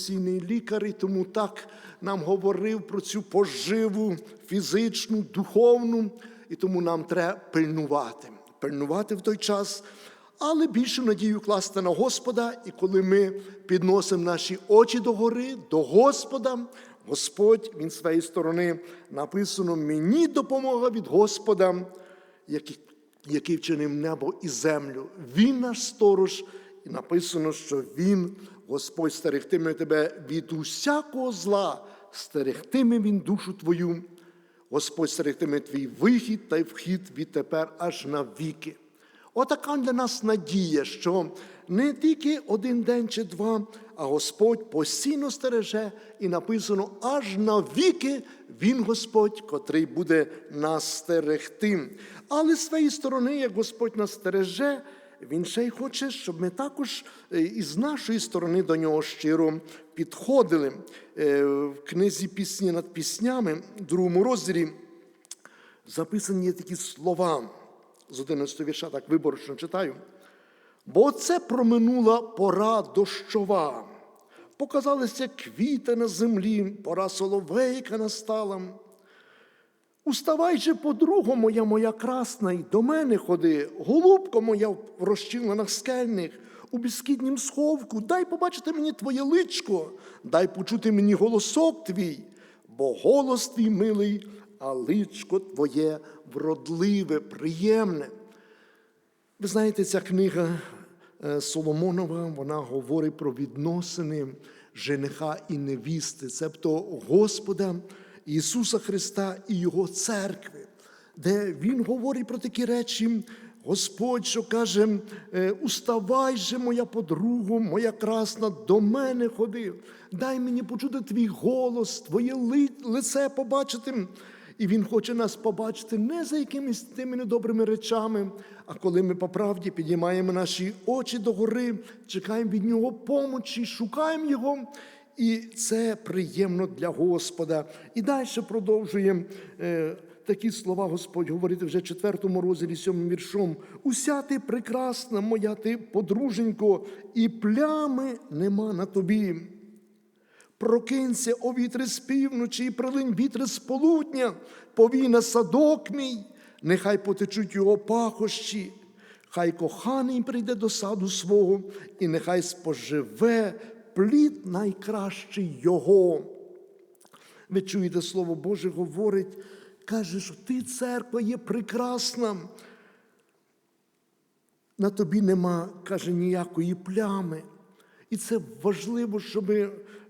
Сійний лікар, і тому так нам говорив про цю поживу фізичну, духовну, і тому нам треба пильнувати. Пильнувати в той час, але більшу надію класти на Господа. І коли ми підносимо наші очі до гори, до Господа, Господь Він з своєї сторони написано: мені допомога від Господа, який, який вчинив небо і землю. Він наш сторож, і написано, що Він, Господь, стерегтиме тебе від усякого зла, стерегтиме Він душу твою. Господь стерегтиме твій вихід та й вхід відтепер аж на віки. Отака для нас надія, що не тільки один день чи два, а Господь постійно стереже, і написано аж на віки Він Господь, котрий буде нас стерегти. Але з своєї сторони, як Господь нас стереже, він ще й хоче, щоб ми також е, із нашої сторони до нього щиро підходили. Е, В книзі пісні над піснями, в другому розділі, записані є такі слова з 11 вірша, так виборочно читаю. Бо це проминула пора дощова, показалися квіти на землі, пора соловейка настала. Уставай же, подруга моя, моя красна, й до мене ходи, голубко моя в розчинах скельних, у безкіднім сховку, дай побачити мені твоє личко, дай почути мені голосок твій, бо голос твій милий, а личко твоє вродливе, приємне. Ви знаєте, ця книга е, Соломонова, вона говорить про відносини жениха і невісти, цебто Господа Ісуса Христа і Його церкви, де Він говорить про такі речі. Господь, що каже, е, уставай же, моя подруга, моя красна, до мене ходи, дай мені почути твій голос, твоє лице побачити. І Він хоче нас побачити не за якимись тими недобрими речами, а коли ми по правді підіймаємо наші очі догори, чекаємо від Нього помочі, шукаємо Його. І це приємно для Господа. І далі продовжуємо е, такі слова Господь говорити вже четвертому розділі сьомим віршом. Уся ти прекрасна, моя ти подруженько, і плями нема на тобі. Прокинься, о вітри з півночі, і прилинь вітри з полудня, повій на садок мій, нехай потечуть його пахощі, хай коханий прийде до саду свого, і нехай споживе плід найкращий його. Ви чуєте, Слово Боже говорить, каже, що ти, церква, є прекрасна. На тобі нема, каже, ніякої плями. І це важливо, щоб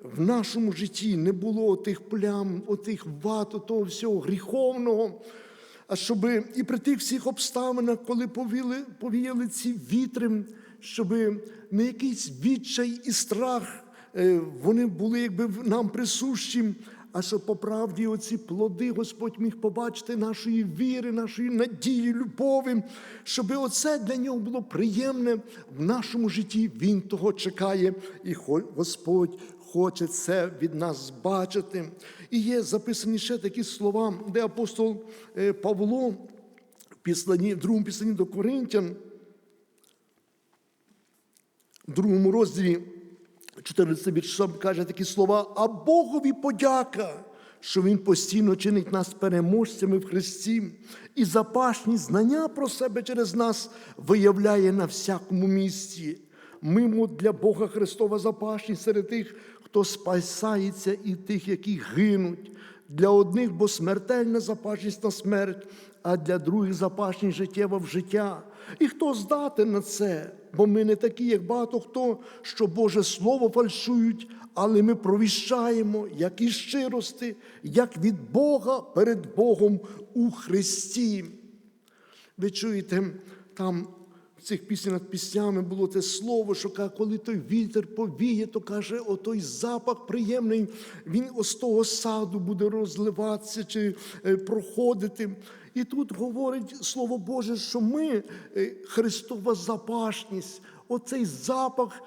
в нашому житті не було тих плям, отих ват, того всього гріховного. А щоб і при тих всіх обставинах, коли повіяли ці вітри, щоб не якийсь відчай і страх, е, вони були якби нам присущі, а щоб по правді оці плоди Господь міг побачити нашої віри, нашої надії, любові, щоб оце для нього було приємне в нашому житті. Він того чекає, і Господь хоче це від нас бачити. І є записані ще такі слова, де апостол е, Павло в післанні, в другому післанні до Коринтян, в другому розділі 14 віршом каже такі слова, а Богові подяка, що Він постійно чинить нас переможцями в Христі і запашні знання про себе через нас виявляє на всякому місці. Мимо для Бога Христова запашність серед тих, хто спасається, і тих, які гинуть. Для одних, бо смертельна запашність на смерть, а для других запашність життєва в життя. І хто здатен на це? Бо ми не такі, як багато хто, що Боже Слово фальшують, але ми провіщаємо, як із щирости, як від Бога перед Богом у Христі. Ви чуєте, там в цих піснях над піснями було те слово, що каже, коли той вітер повіє, то каже, отой запах приємний, він з того саду буде розливатися чи е, проходити. І тут говорить Слово Боже, що ми, е, Христова запашність, оцей запах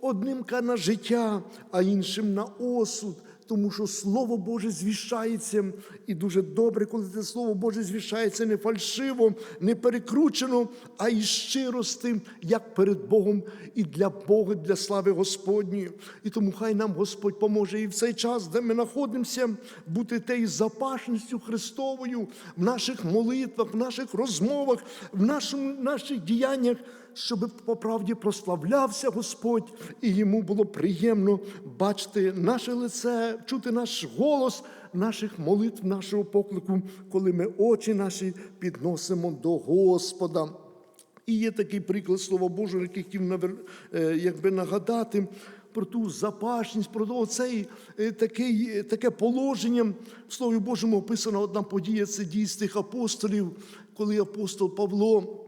одним на життя, а іншим на осуд. Тому що Слово Боже звіщається, і дуже добре, коли це Слово Боже звіщається не фальшиво, не перекручено, а із щирости, як перед Богом і для Бога, для слави Господньої. І тому хай нам Господь поможе і в цей час, де ми знаходимося, бути тею запашністю Христовою в наших молитвах, в наших розмовах, в нашому, наших діяннях щоб по правді прославлявся Господь, і йому було приємно бачити наше лице, чути наш голос, наших молитв, нашого поклику, коли ми очі наші підносимо до Господа. І є такий приклад Слова Божого, який хотів е, якби нагадати про ту запашність, про оцей е, такий, е, таке положення. В Слові Божому описана одна подія це дій апостолів, коли апостол Павло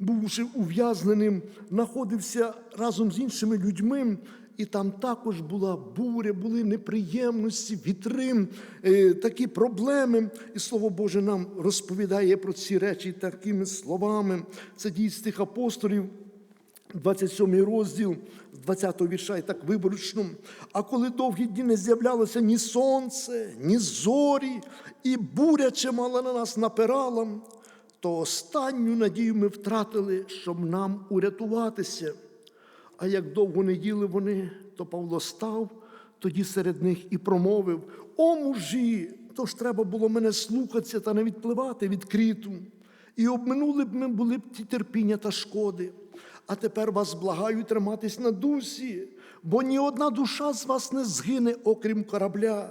бувши ув'язненим, знаходився разом з іншими людьми, і там також була буря, були неприємності, вітри, е, такі проблеми. І Слово Боже нам розповідає про ці речі такими словами. Це дійсно тих апостолів. 27 розділ з 20 вірша і так виборочно. А коли довгі дні не з'являлося ні сонце, ні зорі, і буря чимала на нас напирала, то останню надію ми втратили, щоб нам урятуватися. А як довго не їли вони, то Павло став тоді серед них і промовив: О мужі, то ж треба було мене слухатися та не відпливати від кріту. І обминули б ми були б ті терпіння та шкоди. А тепер вас благаю триматись на дусі, бо ні одна душа з вас не згине, окрім корабля.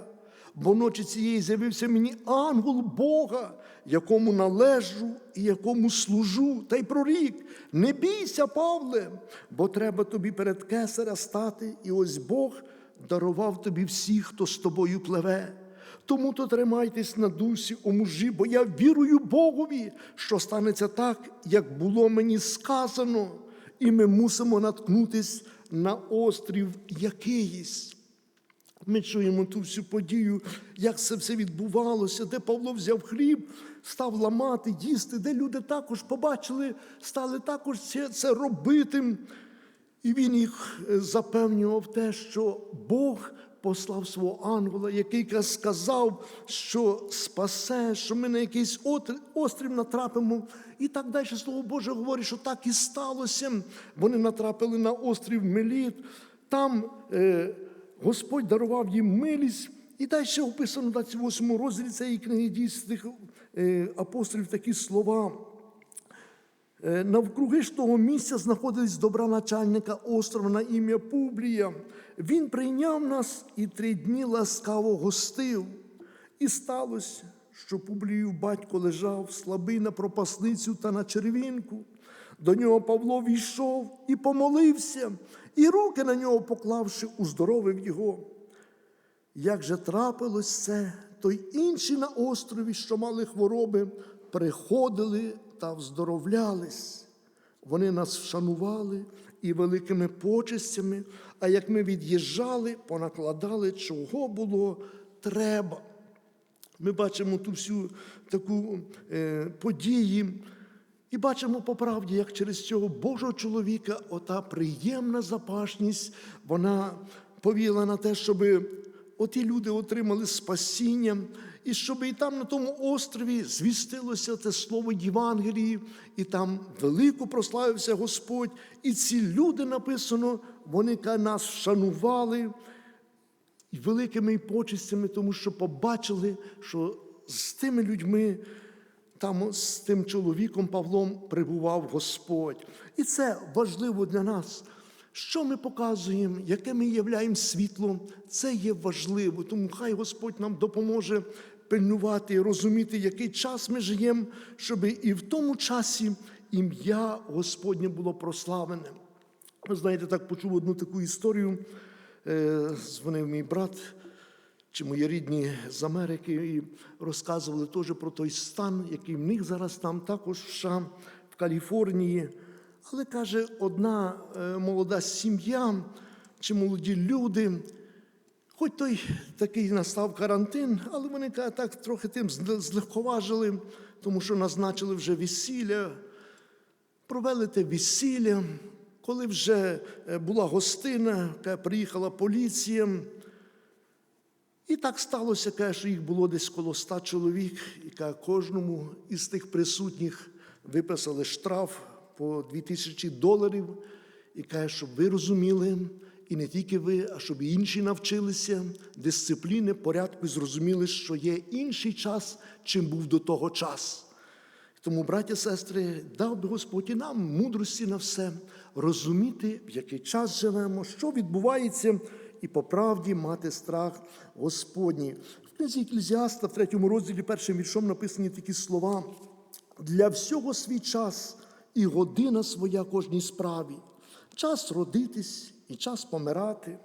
Бо ночі цієї з'явився мені ангел Бога, якому належу і якому служу, та й прорік. Не бійся, Павле, бо треба тобі перед кесаря стати, і ось Бог дарував тобі всіх, хто з тобою пливе. Тому то тримайтесь на дусі, о мужі, бо я вірую Богові, що станеться так, як було мені сказано, і ми мусимо наткнутись на острів якийсь. Ми чуємо ту всю подію, як це все відбувалося, де Павло взяв хліб, став ламати, їсти, де люди також побачили, стали також це, це робити. І він їх е, запевнював те, що Бог послав свого ангела, який сказав, що спасе, що ми на якийсь острів натрапимо. І так далі Слово Боже говорить, що так і сталося. Вони натрапили на острів Меліт. Там е, Господь дарував їм милість. І далі описано в 28 розділі цієї книги дійсних е, апостолів такі слова. Е, Навкруги ж того місця знаходились добра начальника острова на ім'я Публія. Він прийняв нас і три дні ласкаво гостив. І сталося, що Публію батько лежав слабий на пропасницю та на червінку. До нього Павло війшов і помолився, і руки на нього поклавши, уздоровив його. Як же трапилось це, то й інші на острові, що мали хвороби, приходили та вздоровлялись. Вони нас вшанували і великими почестями, а як ми від'їжджали, понакладали, чого було треба. Ми бачимо ту всю таку е, події і бачимо по правді, як через цього Божого чоловіка ота приємна запашність, вона повіла на те, щоб оті люди отримали спасіння, і щоб і там на тому острові звістилося це слово Євангелії, і там велико прославився Господь. І ці люди написано, вони нас вшанували і великими почестями, тому що побачили, що з тими людьми, там з тим чоловіком Павлом прибував Господь. І це важливо для нас. Що ми показуємо, яке ми являємо світло, це є важливо. Тому хай Господь нам допоможе пильнувати і розуміти, який час ми живемо, щоб і в тому часі ім'я Господнє було прославлене. Ви знаєте, так почув одну таку історію. Е, Дзвонив мій брат чи мої рідні з Америки і розказували теж про той стан, який в них зараз там, також в США, в Каліфорнії. Але каже, одна е, молода сім'я чи молоді люди, хоч той такий настав карантин, але вони так трохи тим злегковажили, тому що назначили вже весілля, провели те весілля. Коли вже е, була гостина, приїхала поліція, І так сталося, каже, що їх було десь коло ста чоловік, і каже, кожному із тих присутніх виписали штраф по 2000 доларів. І каже, щоб ви розуміли, і не тільки ви, а щоб і інші навчилися дисципліни, порядку і зрозуміли, що є інший час, чим був до того час. Тому, браті, сестри, дав би Господь і нам мудрості на все, розуміти, в який час живемо, що відбувається, і по правді мати страх Господній. В книзі Еклезіаста, в третьому розділі, першим віршом написані такі слова: для всього свій час і година своя кожній справі, час родитись і час помирати,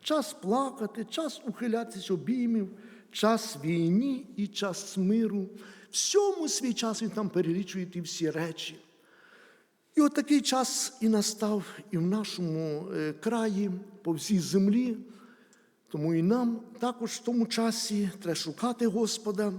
час плакати, час ухилятись обіймів, час війні і час миру. Всьому свій час він там перелічує ті всі речі. І от такий час і настав і в нашому е, краї, по всій землі. Тому і нам також в тому часі треба шукати Господа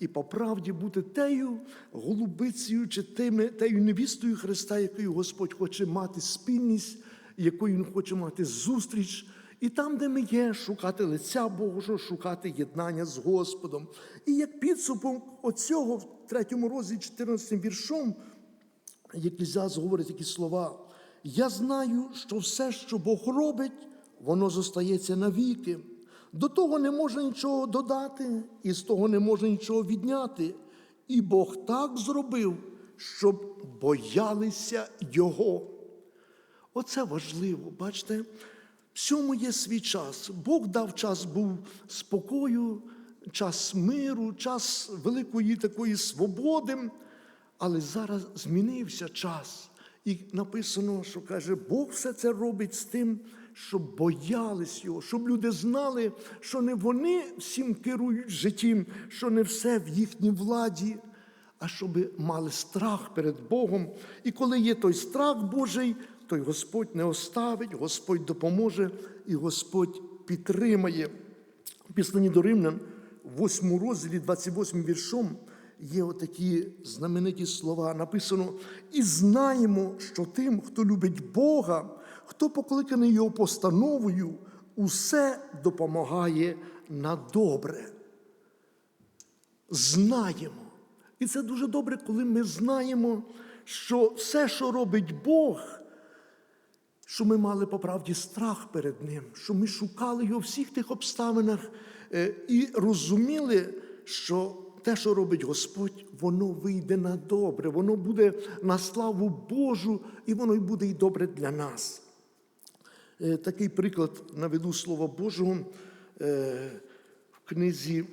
і по правді бути тею голубицею чи тими, тею невістою Христа, якою Господь хоче мати спільність, якою Він хоче мати зустріч. І там, де ми є, шукати лиця Божого, шукати єднання з Господом. І як підсумок оцього в третьому розділі 14 віршом, Єклізіас говорить такі слова. Я знаю, що все, що Бог робить, воно зостається навіки. До того не можна нічого додати, і з того не можна нічого відняти. І Бог так зробив, щоб боялися Його. Оце важливо, бачите? Всьому є свій час. Бог дав час був спокою, час миру, час великої такої свободи. Але зараз змінився час. І написано, що каже, Бог все це робить з тим, щоб боялись його, щоб люди знали, що не вони всім керують життям, що не все в їхній владі, а щоб мали страх перед Богом. І коли є той страх Божий, то й Господь не оставить, Господь допоможе і Господь підтримає. В Післанні до Римлян, в 8 розділі, 28 віршом, є отакі знамениті слова. Написано: і знаємо, що тим, хто любить Бога, хто покликаний Його постановою, усе допомагає на добре. Знаємо. І це дуже добре, коли ми знаємо, що все, що робить Бог, що ми мали по правді страх перед Ним, що ми шукали його всіх тих обставинах е, і розуміли, що те, що робить Господь, воно вийде на добре, воно буде на славу Божу, і воно й буде й добре для нас. Е, Такий приклад наведу Слова Божого е, в книзі,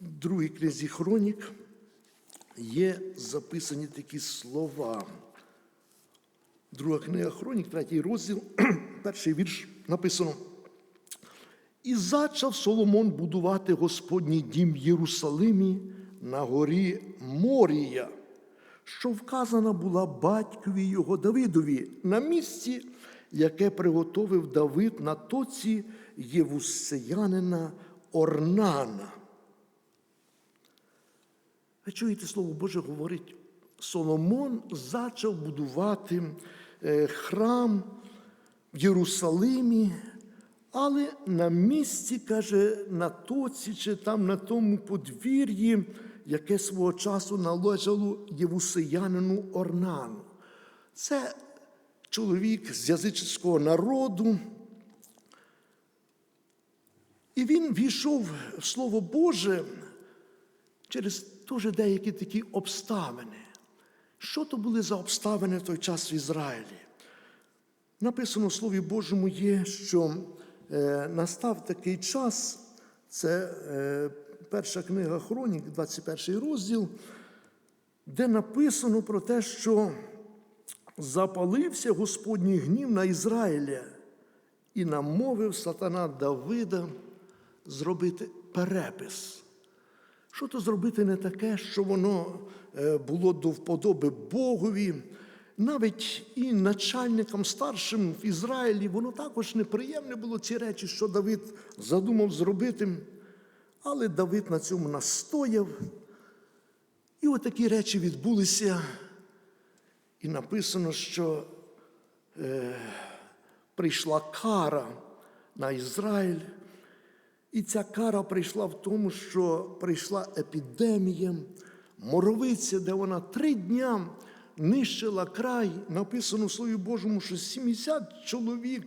другій книзі Хронік є записані такі слова. Друга книга Хронік, третій розділ, перший вірш написано. І зачав Соломон будувати Господній дім в Єрусалимі на горі Морія, що вказана була батькові його Давидові на місці, яке приготовив Давид на тоці євусеянина Орнана. Ви чуєте, Слово Боже говорить, Соломон зачав будувати е, храм в Єрусалимі, але на місці, каже, на тоці чи там на тому подвір'ї, яке свого часу належало євусеянину Орнану. Це чоловік з язичського народу. І він війшов в Слово Боже через теж деякі такі обставини. Що то були за обставини в той час в Ізраїлі? Написано в Слові Божому є, що е, настав такий час, це е, перша книга Хронік, 21 розділ, де написано про те, що запалився Господній гнів на Ізраїля і намовив сатана Давида зробити перепис. Що то зробити не таке, що воно е, було до вподоби Богові, навіть і начальникам старшим в Ізраїлі, воно також неприємне було ці речі, що Давид задумав зробити. Але Давид на цьому настояв. І отакі речі відбулися. І написано, що е, прийшла кара на Ізраїль, І ця кара прийшла в тому, що прийшла епідемія, моровиця, де вона три дня нищила край. Написано в Слові Божому, що 70 чоловік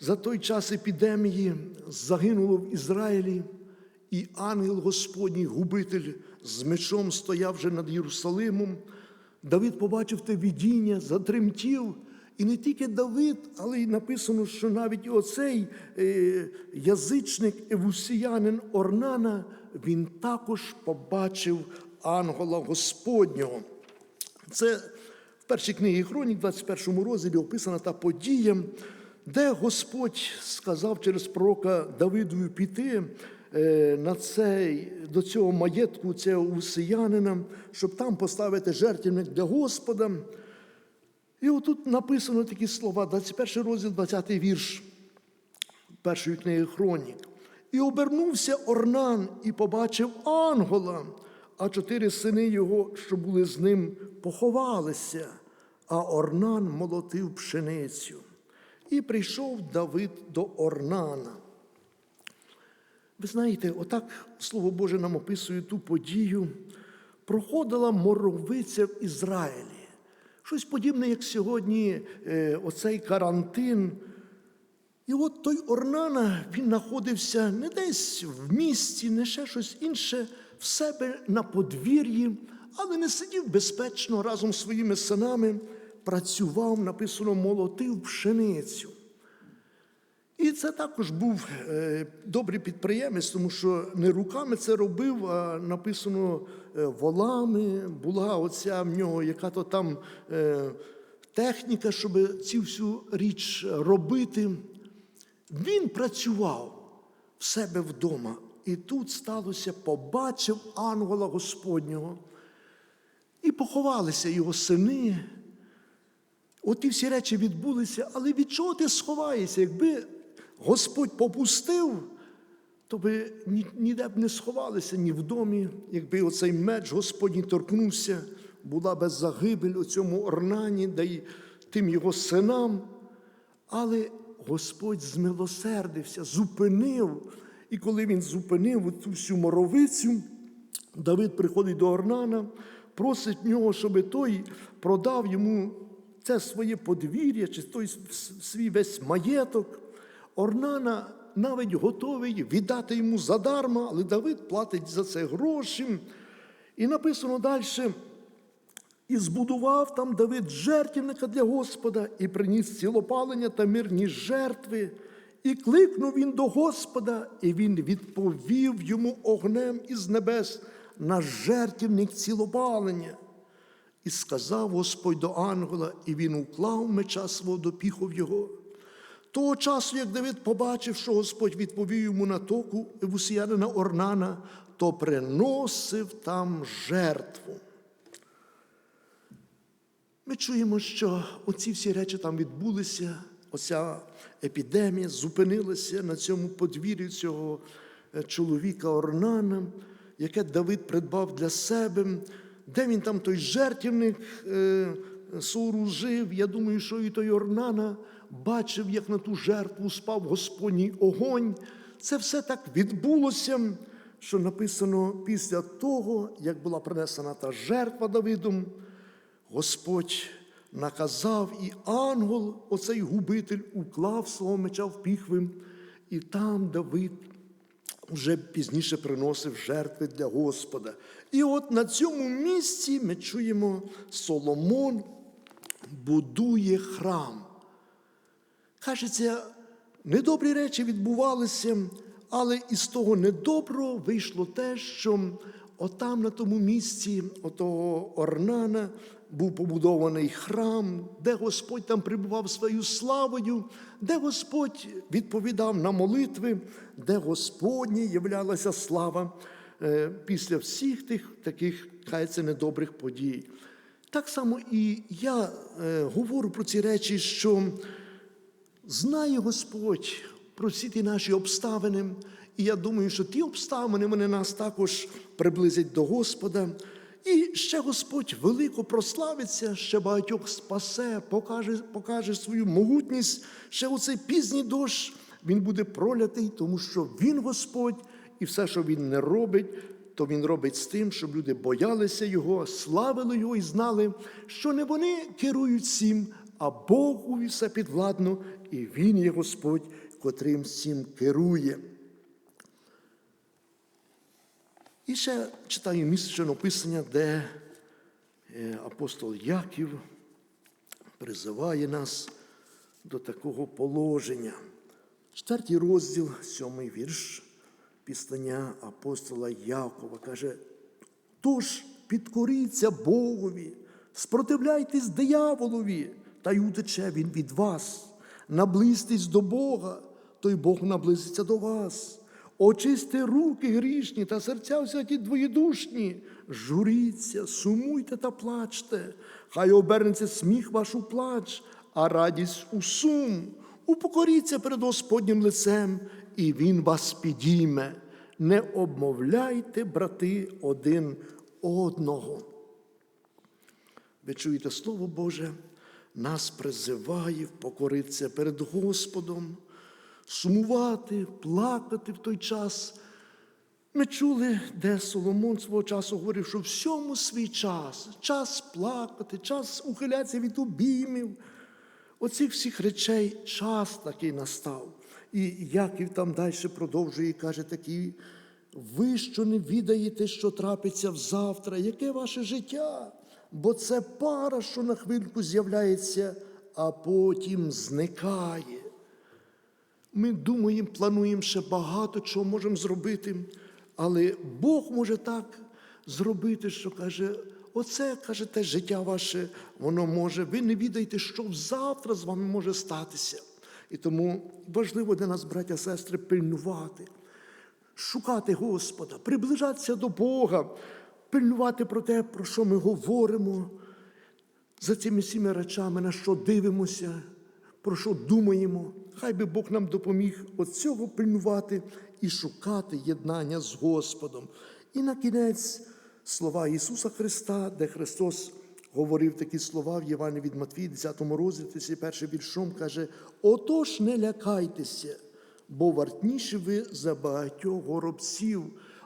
за той час епідемії загинуло в Ізраїлі, і ангел Господній, губитель, з мечом стояв вже над Єрусалимом. Давид побачив те видіння, затремтів. І не тільки Давид, але й написано, що навіть оцей е, язичник, евусіянин Орнана, він також побачив ангела Господнього. Це в першій книгі Хронік, 21 розділі описана та подія, де Господь сказав через пророка Давидові піти на цей, до цього маєтку, цього усиянина, щоб там поставити жертвенник для Господа. І отут написано такі слова, 21 розділ, 20 вірш першої книги Хронік. І обернувся Орнан і побачив ангела, а чотири сини його, що були з ним, поховалися, а Орнан молотив пшеницю. І прийшов Давид до Орнана. Ви знаєте, отак Слово Боже нам описує ту подію. Проходила моровиця в Ізраїлі. Щось подібне, як сьогодні, е, оцей карантин. І от той Орнана, він знаходився не десь в місті, не ще щось інше, в себе на подвір'ї, але не сидів безпечно разом з своїми синами, працював, написано, молотив пшеницю. І це також був е, добрий підприємець, тому що не руками це робив, а написано е, волами. Була оця в нього яка-то там е, техніка, щоб цю всю річ робити. Він працював в себе вдома. І тут сталося, побачив ангела Господнього. І поховалися його сини. От ті всі речі відбулися, але від чого ти сховаєшся? Якби Господь попустив, то би ні- ніде б не сховалися ні в домі, якби оцей меч Господній торкнувся, була би загибель у цьому орнані, да й тим його синам. Але Господь змилосердився, зупинив. І коли він зупинив цю всю моровицю, Давид приходить до Орнана, просить нього, щоб той продав йому це своє подвір'я, чи той свій весь маєток. Орнана навіть готовий віддати йому задарма, але Давид платить за це гроші. І написано далі. І збудував там Давид жертвенника для Господа, і приніс цілопалення та мирні жертви. І кликнув він до Господа, і він відповів йому огнем із небес на жертвенник цілопалення. І сказав Господь до ангела, і він уклав меча свого допіхов його. Того часу, як Давид побачив, що Господь відповів йому на току Евусіянина Орнана, то приносив там жертву. Ми чуємо, що оці всі речі там відбулися, оця епідемія зупинилася на цьому подвір'ї цього е, чоловіка Орнана, яке Давид придбав для себе, де він там той жертвівник е, сооружив. Я думаю, що і той Орнана бачив, як на ту жертву спав Господній огонь. Це все так відбулося, що написано після того, як була принесена та жертва Давидом. Господь наказав, і ангел, оцей губитель, уклав свого меча в піхви, і там Давид вже пізніше приносив жертви для Господа. І от на цьому місці ми чуємо, Соломон будує храм. Кажеться, недобрі речі відбувалися, але із того недоброго вийшло те, що отам на тому місці, отого Орнана, був побудований храм, де Господь там прибував своєю славою, де Господь відповідав на молитви, де Господній являлася слава е, після всіх тих таких, кається, недобрих подій. Так само і я е, говорю про ці речі, що знає Господь про всі ті наші обставини. І я думаю, що ті обставини вони нас також приблизять до Господа. І ще Господь велико прославиться, ще багатьох спасе, покаже, покаже свою могутність. Ще у цей пізній дощ він буде пролятий, тому що Він Господь, і все, що Він не робить, то Він робить з тим, щоб люди боялися Його, славили Його і знали, що не вони керують всім, а Богу все підвладно, і Він є Господь, котрим всім керує. І ще читаю місце написання, де е, апостол Яків призиває нас до такого положення. Четвертий розділ, сьомий вірш післання апостола Якова каже: Тож підкоріться Богові, спротивляйтесь дияволові, та й утече він від вас. Наблизьтесь до Бога, то й Бог наблизиться до вас. Очисти руки грішні та серця всякі двоєдушні. Журіться, сумуйте та плачте, хай обернеться сміх ваш у плач, а радість у сум. Упокоріться перед Господнім лицем, і Він вас підійме. Не обмовляйте, брати, один одного. Ви чуєте Слово Боже, нас призиває покоритися перед Господом, сумувати, плакати в той час. Ми чули, де Соломон свого часу говорив, що всьому свій час, час плакати, час ухилятися від обіймів. Оцих всіх речей час такий настав. І Яків там далі продовжує і каже такі, ви що не відаєте, що трапиться взавтра, яке ваше життя? Бо це пара, що на хвильку з'являється, а потім зникає. Ми думаємо, плануємо ще багато чого можемо зробити, але Бог може так зробити, що каже, оце каже, те життя ваше, воно може. Ви не відаєте, що завтра з вами може статися. І тому важливо для нас, браття, сестри, пильнувати, шукати Господа, приближатися до Бога, пильнувати про те, про що ми говоримо, за цими всіми речами, на що дивимося, про що думаємо. Хай би Бог нам допоміг от цього пильнувати і шукати єднання з Господом. І на кінець слова Ісуса Христа, де Христос говорив такі слова в Євангелії від Матвії, 10 розділі, першим віршом, каже: Отож не лякайтеся, бо вартніші ви за багатьох горобців.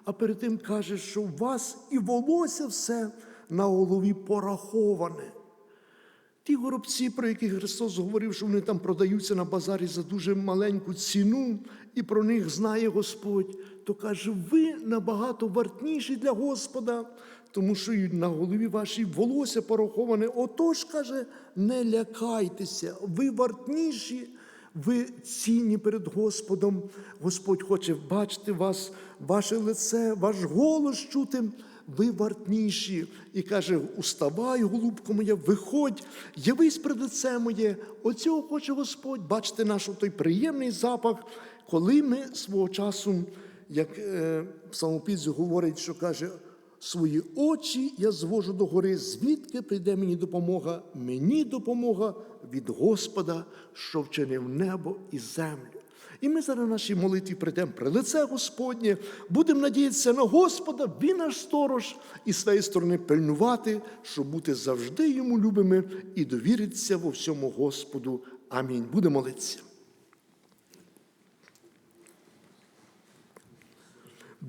А перед тим каже, що у вас і волосся все на голові пораховане. Ті горобці, про які Христос говорив, що вони там продаються на базарі за дуже маленьку ціну, і про них знає Господь, то каже, ви набагато вартніші для Господа, тому що на голові вашій волосся пораховане. Отож, каже, не лякайтеся, ви вартніші, ви цінні перед Господом. Господь хоче бачити вас, ваше лице, ваш голос чути ви вартніші. І каже: Уставай, голубко моя, виходь, явись перед лице моє. Оцього хоче Господь, бачите наш той приємний запах, коли ми свого часу, як е, самопізі говорить, що каже, свої очі я звожу до гори, звідки прийде мені допомога? Мені допомога від Господа, що вчинив небо і землю. І ми зараз в нашій молитві прийдемо при лице Господнє, будемо надіятися на Господа, Він наш сторож, і з своєї сторони пильнувати, щоб бути завжди йому любими і довіритися во всьому Господу. Амінь. Будемо молитися.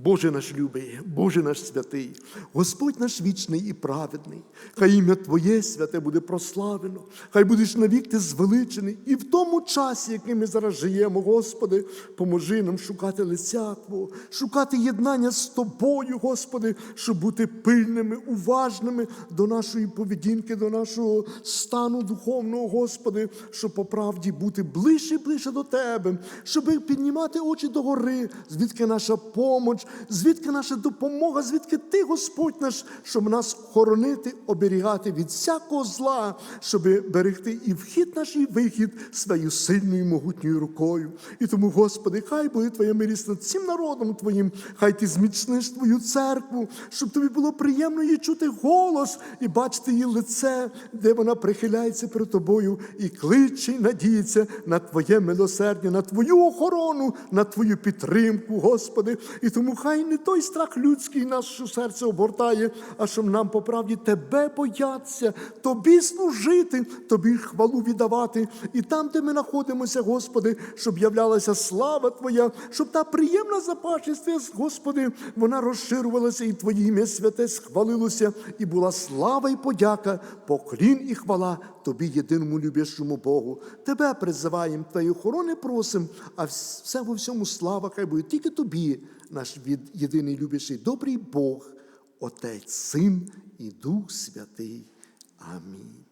Боже наш любий, Боже наш святий, Господь наш вічний і праведний, хай ім'я Твоє святе буде прославлено, хай будеш навік ти звеличений. І в тому часі, який ми зараз живемо, Господи, поможи нам шукати лиця Твого, шукати єднання з Тобою, Господи, щоб бути пильними, уважними до нашої поведінки, до нашого стану духовного, Господи, щоб по правді бути ближче і ближче до Тебе, щоб піднімати очі до гори, звідки наша помоч, звідки наша допомога, звідки Ти, Господь наш, щоб нас хоронити, оберігати від всякого зла, щоб берегти і вхід наш, і вихід своєю сильною могутньою рукою. І тому, Господи, хай буде Твоя милість над цим народом Твоїм, хай Ти зміцниш Твою церкву, щоб тобі було приємно її чути голос і бачити її лице, де вона прихиляється перед тобою і кличе, і надіється на Твоє милосердя, на Твою охорону, на Твою підтримку, Господи. І тому хай не той страх людський наше серце обгортає, а щоб нам по правді тебе бояться, тобі служити, тобі хвалу віддавати. І там, де ми знаходимося, Господи, щоб являлася слава Твоя, щоб та приємна запашність, Господи, вона розширювалася, і Твоє ім'я святе схвалилося, і була слава і подяка, поклін і хвала Тобі, єдиному любящому Богу. Тебе призиваємо, Твої охорони просим, а все во всьому слава хай буде тільки Тобі, наш єдиний любящий, добрий Бог, Отець, Син і Дух Святий. Амінь.